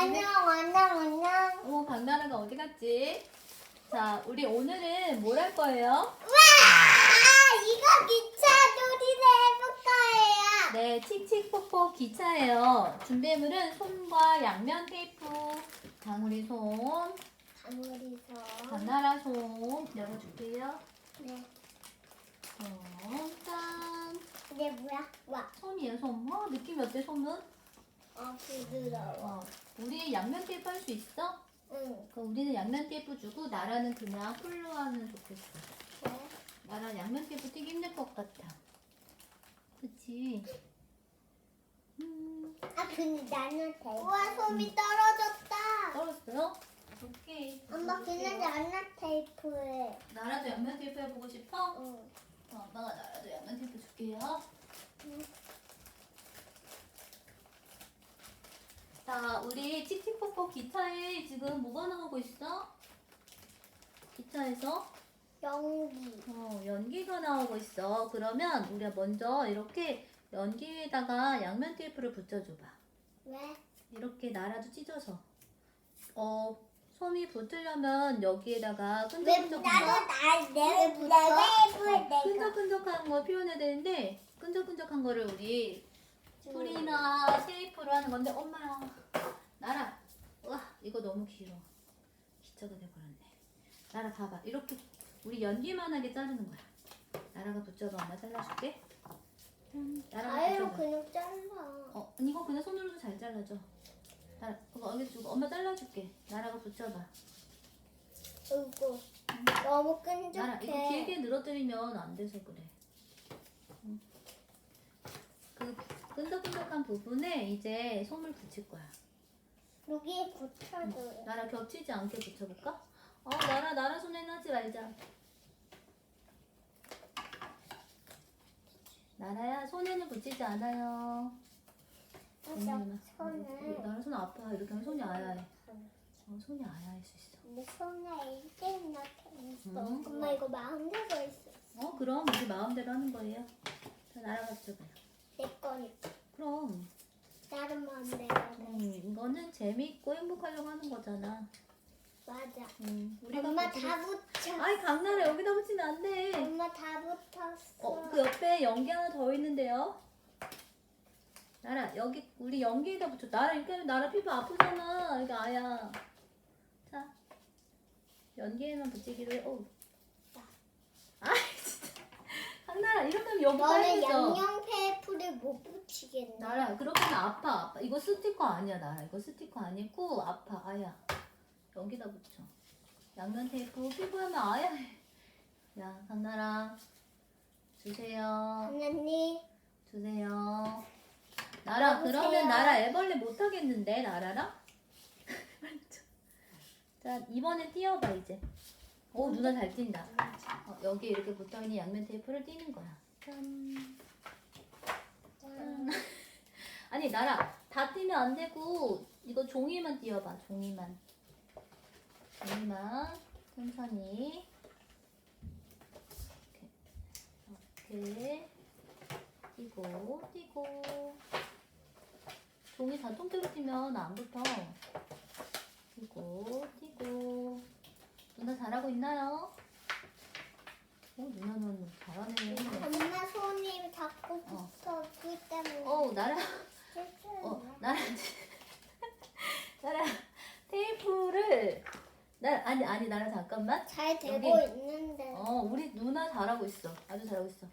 안녕, 안녕, 안녕. 어머, 강나라가 어디 갔지? 자, 우리 오늘은 뭘 할 거예요? 와! 이거 기차 놀이를 해볼 거예요. 네, 칙칙폭폭 기차예요. 준비물은 솜과 양면 테이프, 강우리 솜, 강우리서. 강나라 솜 열어줄게요. 네. 솜, 짠. 이게 뭐야? 와. 솜이에요, 솜. 어, 느낌이 어때, 솜은? 어, 부드러워. 어, 우리 양면 테이프 할 수 있어? 응. 그럼 우리는 양면 테이프 주고 나라는 그냥 폴로 하면 좋겠어. 네. 나라 양면 테이프 튀기 힘들 것 같아. 그치? 음, 아, 근데 나는 돼. 우와, 솜이 떨어졌다. 떨었어요? 오케이. 엄마, 근데 나는 테이프에. 나라도 양면 테이프 해보고 싶어? 응. 어, 엄마가 나라도 양면 테이프 줄게요. 응. 자, 우리 칙칙폭폭 기차에 지금 뭐가 나오고 있어? 기차에서 연기. 어, 연기가 나오고 있어. 그러면 우리가 먼저 이렇게 연기 위에다가 양면 테이프를 붙여줘봐. 왜? 이렇게 나라도 찢어서. 어, 솜이 붙으려면 여기에다가 왜 끈적끈적한 거, 나, 내. 끈적끈적한 거 표현해야 되는데 끈적끈적한 거를 우리 풀이나 테이프로 하는 건데 엄마야 나라. 와 이거 너무 길어 기차가 돼버렸네. 나라 봐봐. 이렇게 우리 연기만하게 자르는 거야. 나라가 붙여봐 엄마 잘라줄게. 음, 나라가 가위로 붙여봐. 그냥 잘라. 어 이거 그냥 손으로도 잘 잘라줘. 나라 그거 여기 주고 엄마 잘라줄게. 나라가 붙여봐. 이거 너무 나라 이거 끈적해. 길게 늘어뜨리면 안 돼서 그래. 음. 그 끈적끈적한 부분에 이제 솜을 붙일 거야 여기 붙여줘요. 나라 겹치지 않게 붙여볼까? 어, 나라 나라 손에 하지 말자. 나라야 손에는 붙이지 않아요. 손을. 나라 손 아파. 이렇게 하면 손이 아야해. 어, 손이 아야할 수 있어. 내 손에 이게 이렇게 있어. 음. 엄마 이거 마음대로 할수 있어. 어, 그럼 우리 마음대로 하는 거예요. 자, 나라가 붙여봐요. 내 거니까. 그럼 다른 마음대로. 음, 이거는 재미있고 행복하려고 하는 거잖아. 맞아. 음, 엄마 다 붙였어. 아이 강나라 여기다 붙이면 안 돼. 엄마 다 붙었어. 어, 그 옆에 연기 하나 더 있는데요. 나라, 여기 우리 연기에다 붙여. 나라 이렇게 하면 나라 피부 아프잖아. 이거 아야. 자, 연기에만 붙이기로 해. 어. 아, 진짜. 강나라 이렇게 하면 여기 너는. 양념 테 이프를 못 붙이겠네. 나라, 하면 아파, 아파. 이거 스티커 아니야, 나라. 이거 스티커 아니고 아파, 아야. 여기다 붙여. 양면 테이프 피부하면 아야. 해. 야, 강나라. 주세요. 하나님. 주세요. 나라 여보세요? 그러면 나라 애벌레 못 하겠는데 나라랑? 자 이번에 띄워봐 이제. 오 누나 잘 띈다. 어, 여기 이렇게 붙어 있는 양면 테이프를 띄는 거야. 짠. 짠. 아니 나라 다 띄면 안 되고 이거 종이만 띄워봐 종이만. 종이만 천천히. 이렇게. 띄고 띄고 종이 다 통째로 띄면 안 붙어 띄고 띄고 누나 잘하고 있나요? 어 누나는 잘하네 엄마 손이 자꾸 어. 붙어. 그 때문에. 어 나라. 어 나라 나라 테이프를 나 아니 아니 나라 잠깐만 잘 되고 여기. 있는데. 어, 우리 누나 잘하고 있어. 아주 잘하고 있어.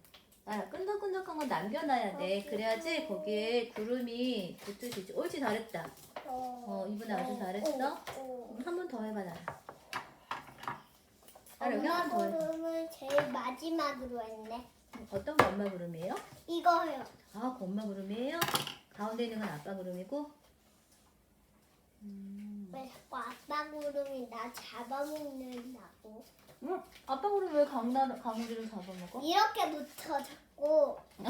아, 끈적끈적한 건 남겨놔야 돼. 그래야지 거기에 구름이 붙을 수 있지. 옳지, 잘했다. 어, 이번에 아주 잘했어. 어. 한번 더 해봐, 나라. 나라, 여기 엄마 한번 더. 구름을 제일 마지막으로 했네. 어떤 거 엄마 구름이에요? 이거요. 아, 그 엄마 구름이에요? 가운데 있는 건 아빠 구름이고? 음. 왜 자꾸 아빠 구름이 나 잡아먹는다고? 응? 아빠 구름 왜 강나, 강우리를 잡아먹어? 이렇게 붙어 자꾸.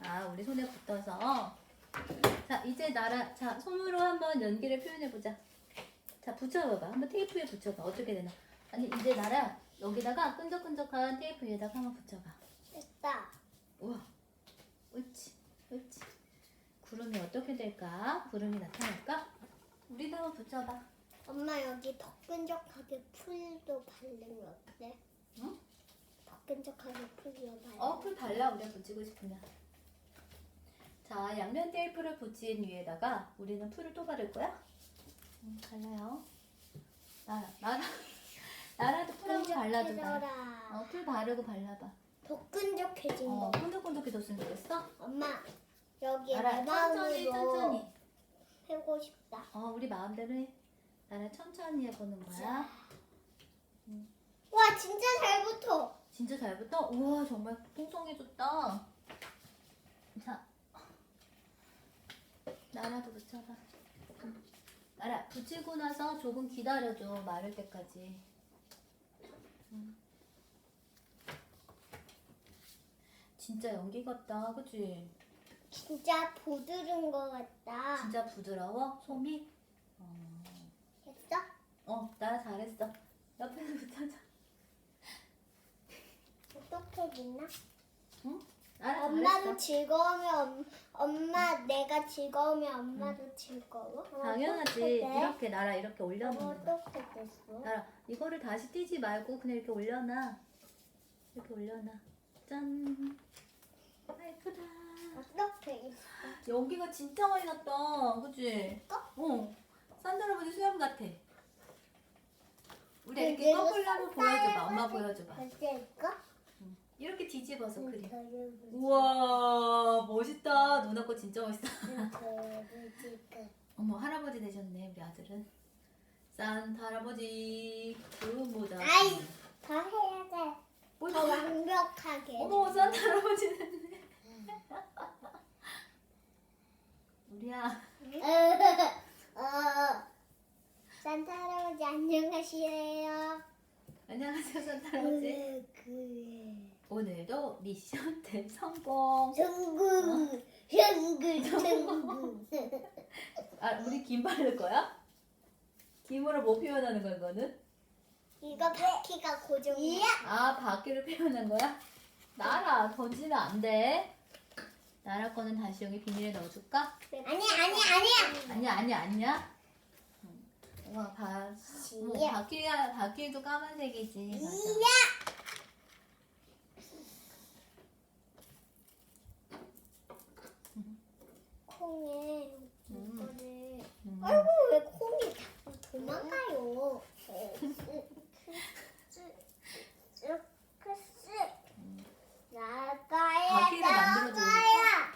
아, 우리 손에 붙어서. 자, 이제 나라, 자, 손으로 한번 연기를 표현해 보자. 자, 붙여봐봐. 한번 테이프에 붙여봐. 어떻게 되나. 아니, 이제 나라, 여기다가 끈적끈적한 테이프 위에다가 한번 붙여봐. 됐다. 우와. 옳지, 옳지. 구름이 어떻게 될까? 구름이 나타날까? 한번 붙여봐. 엄마 여기 더 끈적하게 풀도 바르면 어때? 응? 더 끈적하게 풀도 바르면 어, 풀 발라 우리가 붙이고 싶으면. 자, 양면 테이프를 붙인 위에다가 우리는 풀을 또 바를 거야. 음, 발라요. 나라, 나라, 나라도 풀 한번 발라줘. 봐. 끈적해져라. 어, 풀 바르고 발라봐. 더 끈적해진 어, 거. 끈적끈적해졌으면 좋겠어. 엄마 여기 나라, 내 천천히, 마음으로 천천히. 해고 싶다. 어, 우리 마음대로 해. 나라 천천히 해보는 거야. 와 진짜 잘 붙어. 진짜 잘 붙어? 우와, 정말 통통해졌다. 자, 나라도 붙여봐. 나라, 붙이고 나서 조금 기다려줘. 마를 때까지. 음. 진짜 연기 같다, 그치? 진짜 부드러운 거 같다. 진짜 부드러워? 솜이? 어, 했어? 어 나라 잘했어. 옆에서 붙여줘. 어떻게 됐나? 응? 엄마도 잘했어. 즐거우면 엄, 엄마 내가 즐거우면 엄마도 즐거워? 당연하지. 어떻게 돼? 이렇게 나라 이렇게 올려놓는 거. 어떻게 됐어? 나라 이거를 다시 띄지 말고 그냥 이렇게 올려놔. 이렇게 올려놔. 짠. 아, 예쁘다. 어떻게? 연기가 진짜 많이 났다. 그치? 어. 산타 할아버지 수염 같아. 우리 이렇게 거꾸로 한번 보여줘봐. 엄마 보여줘봐. 됐을까? 이렇게 뒤집어서 그림. 우와 멋있다. 누나 거 진짜 멋있다. 어머 할아버지 되셨네 우리 아들은. 산타 할아버지 좋은 모자. 아이. 더 해야 돼. 뭐, 더 완벽하게. 어머 산타 할아버지 됐네. 우리야. 어, 산타 할아버지 안녕하세요. 안녕하세요 산타 할아버지. 그래. 오늘도 미션 대 성공. 성공, 성공, 성공. 아 우리 김 바를 거야? 김으로 뭐 표현하는 거야 이거는? 이거 바퀴가 고정. 아 바퀴를 표현한 거야? 나라 던지면 안 돼. 나라 거는 다시 여기 비닐에 넣어줄까? 아니 아니 아니야. 아니야 아니야 아니야. 응. 와 바. 뭐. 바퀴가 바퀴도 까만색이지. 맞아. 이야. 콩에 음. 이거를. 음. 아이고 왜 콩이 자꾸 도망가요? 나가야 바퀴를 만들어줘. 나가야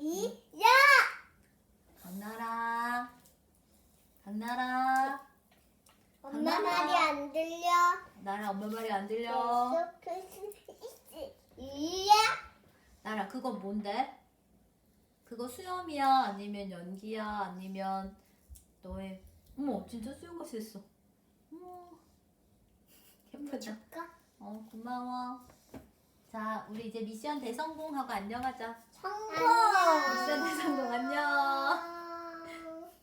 이야 강나라. 강나라. 엄마 강나라. 말이 안 들려 나라 엄마 말이 안 들려. 이야 나라 그건 뭔데? 그거 수염이야 아니면 연기야 아니면 너의 어머 진짜 수염 같이 됐어. 어머 예쁘다. 어 고마워. 자 우리 이제 미션 대성공하고 안녕하자. 성공 미션 대성공 안녕.